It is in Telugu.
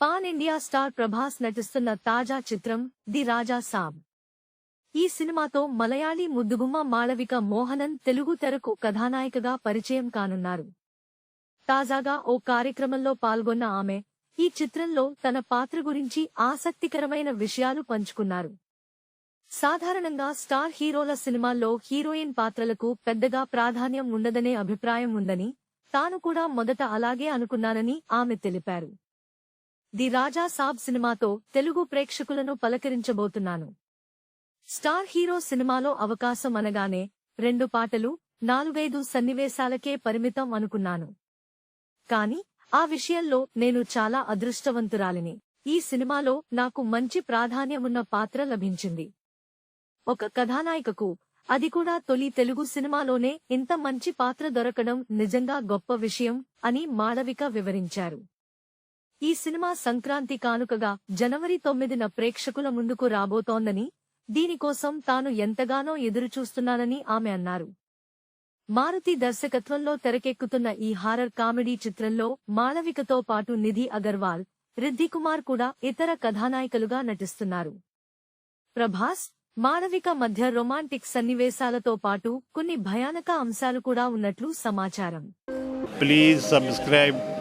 పాన్ ఇండియా స్టార్ ప్రభాస్ నటిస్తున్న తాజా చిత్రం ది రాజా సాబ్. ఈ సినిమాతో మలయాళీ ముద్దుగుమ్మ మాళవిక మోహనన్ తెలుగు తెరకు కథానాయికగా పరిచయం కానున్నారు. తాజాగా ఓ కార్యక్రమంలో పాల్గొన్న ఆమె ఈ చిత్రంలో తన పాత్ర గురించి ఆసక్తికరమైన విషయాలు పంచుకున్నారు. సాధారణంగా స్టార్ హీరోల సినిమాల్లో హీరోయిన్ పాత్రలకు పెద్దగా ప్రాధాన్యం ఉండదనే అభిప్రాయం ఉందని తాను కూడా మొదట అలాగే అనుకున్నానని ఆమె తెలిపారు. ది రాజా సాబ్ సినిమాతో తెలుగు ప్రేక్షకులను పలకరించబోతున్నాను. స్టార్ హీరో సినిమాలో అవకాశం అనగానే రెండు పాటలు నాలుగైదు సన్నివేశాలకే పరిమితం అనుకున్నాను. కాని ఆ విషయంలో నేను చాలా అదృష్టవంతురాలిని. ఈ సినిమాలో నాకు మంచి ప్రాధాన్యమున్న పాత్ర లభించింది. ఒక కథానాయికకు అది కూడా తొలి తెలుగు సినిమాలోనే ఇంత మంచి పాత్ర దొరకడం నిజంగా గొప్ప విషయం అని మాళవిక వివరించారు. ఈ సినిమా సంక్రాంతి కానుకగా జనవరి తొమ్మిదిన ప్రేక్షకుల ముందుకు రాబోతోందని దీనికోసం తాను ఎంతగానో ఎదురుచూస్తున్నానని ఆమె అన్నారు. మారుతి దర్శకత్వంలో తెరకెక్కుతున్న ఈ హారర్ కామెడీ చిత్రంలో మాళవికతో పాటు నిధి అగర్వాల్ రిద్ది కుమార్ కూడా ఇతర కథానాయికలుగా నటిస్తున్నారు. ప్రభాస్ మాళవిక మధ్య రొమాంటిక్ సన్నివేశాలతో పాటు కొన్ని భయానక అంశాలు కూడా ఉన్నట్లు సమాచారం. Please subscribe